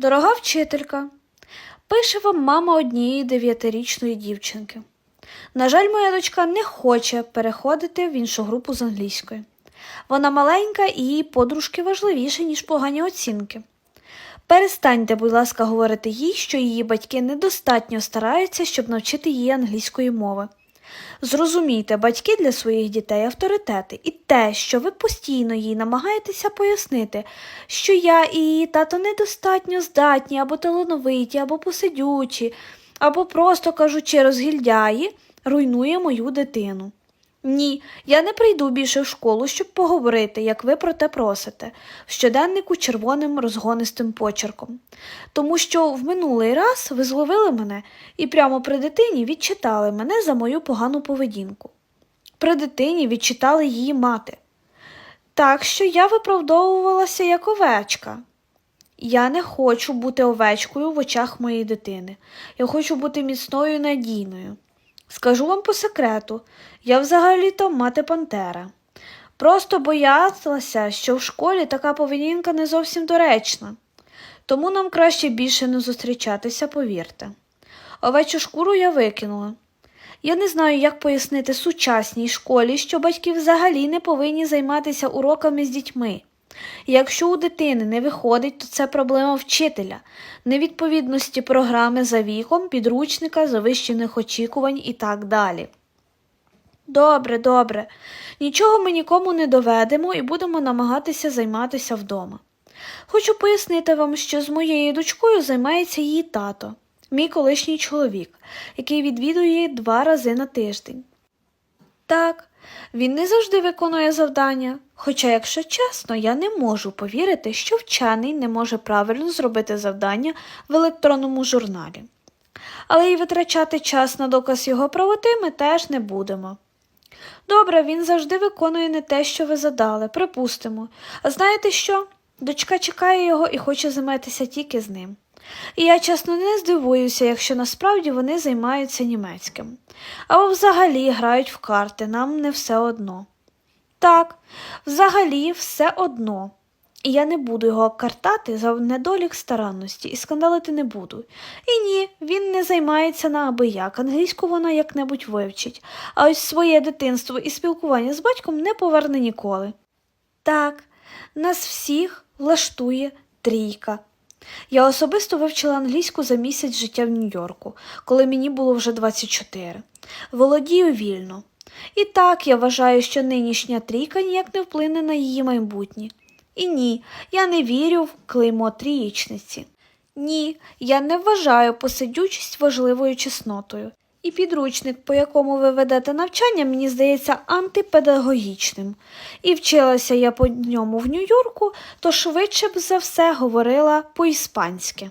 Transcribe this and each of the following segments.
Дорога вчителька, пише вам мама однієї дев'ятирічної дівчинки. На жаль, моя дочка не хоче переходити в іншу групу з англійської. Вона маленька і її подружки важливіші, ніж погані оцінки. Перестаньте, будь ласка, говорити їй, що її батьки недостатньо стараються, щоб навчити її англійської мови. Зрозумійте, батьки для своїх дітей авторитети, і те, що ви постійно їй намагаєтеся пояснити, що я і її тато недостатньо здатні або талановиті, або посидючі, або, просто кажучи, розгільдяї, руйнує мою дитину. Ні, я не прийду більше в школу, щоб поговорити, як ви про те просите, в щоденнику червоним розгонистим почерком. Тому що в минулий раз ви зловили мене і прямо при дитині відчитали мене за мою погану поведінку. При дитині відчитали її мати. Так що я виправдовувалася як овечка. Я не хочу бути овечкою в очах моєї дитини. Я хочу бути міцною і надійною. Скажу вам по секрету, я взагалі-то мати Пантера. Просто боялася, що в школі така поведінка не зовсім доречна. Тому нам краще більше не зустрічатися, повірте. Овечу шкуру я викинула. Я не знаю, як пояснити сучасній школі, що батьки взагалі не повинні займатися уроками з дітьми. Якщо у дитини не виходить, то це проблема вчителя, невідповідності програми за віком, підручника, завищених очікувань і так далі. Добре, добре. Нічого ми нікому не доведемо і будемо намагатися займатися вдома. Хочу пояснити вам, що з моєю дочкою займається її тато, мій колишній чоловік, який відвідує її два рази на тиждень. Так, він не завжди виконує завдання, хоча, якщо чесно, я не можу повірити, що вчений не може правильно зробити завдання в електронному журналі. Але й витрачати час на доказ його правоти ми теж не будемо. Добре, він завжди виконує не те, що ви задали, припустимо. А знаєте що? Дочка чекає його і хоче займатися тільки з ним. І я чесно не здивуюся, якщо насправді вони займаються німецьким. Або взагалі грають в карти, нам не все одно. Так, взагалі все одно. І я не буду його картати за недолік старанності і скандалити не буду. І ні, він не займається на аби як, англійську вона як-небудь вивчить, а ось своє дитинство і спілкування з батьком не поверне ніколи. Так, нас всіх влаштує трійка. Я особисто вивчила англійську за місяць життя в Нью-Йорку, коли мені було вже 24. Володію вільно. І так я вважаю, що нинішня трійка ніяк не вплине на її майбутнє. І ні, я не вірю в клеймо трієчниці. Ні, я не вважаю посидючість важливою чеснотою. І підручник, по якому ви ведете навчання, мені здається антипедагогічним. І вчилася я по ньому в Нью-Йорку, то швидше б за все говорила по-іспанськи.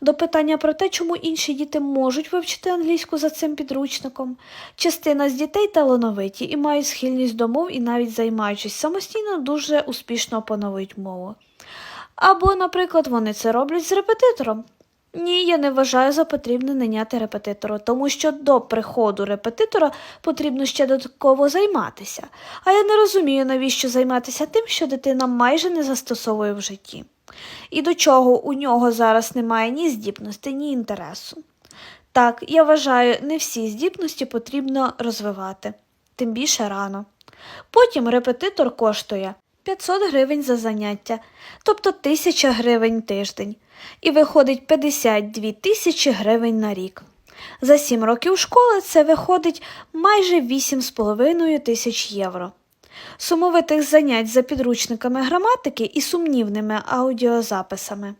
До питання про те, чому інші діти можуть вивчити англійську за цим підручником, частина з дітей талановиті і мають схильність до мов і навіть займаючись самостійно, дуже успішно опановують мову. Або, наприклад, вони це роблять з репетитором. Ні, я не вважаю за потрібне наняти репетитора, тому що до приходу репетитора потрібно ще додатково займатися, а я не розумію, навіщо займатися тим, що дитина майже не застосовує в житті. І до чого у нього зараз немає ні здібності, ні інтересу. Так, я вважаю, не всі здібності потрібно розвивати, тим більше рано. Потім репетитор коштує 500 гривень за заняття, тобто 1000 гривень тиждень, і виходить 52 тисячі гривень на рік. За 7 років школи це виходить майже 8,5 тисяч євро. Сумовитих занять за підручниками граматики і сумнівними аудіозаписами.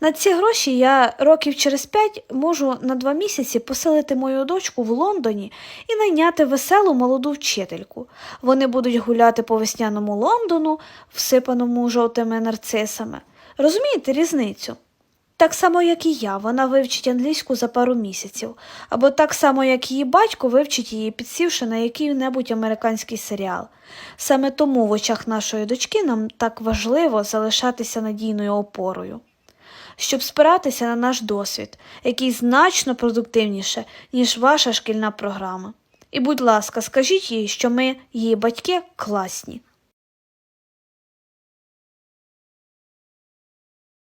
На ці гроші я років через п'ять можу на два місяці поселити мою дочку в Лондоні і найняти веселу молоду вчительку. Вони будуть гуляти по весняному Лондону, всипаному жовтими нарцисами. Розумієте різницю? Так само, як і я, вона вивчить англійську за пару місяців, або так само, як її батько вивчить її, підсівши на який-небудь американський серіал. Саме тому в очах нашої дочки нам так важливо залишатися надійною опорою, щоб спиратися на наш досвід, який значно продуктивніше, ніж ваша шкільна програма. І, будь ласка, скажіть їй, що ми, її батьки, класні.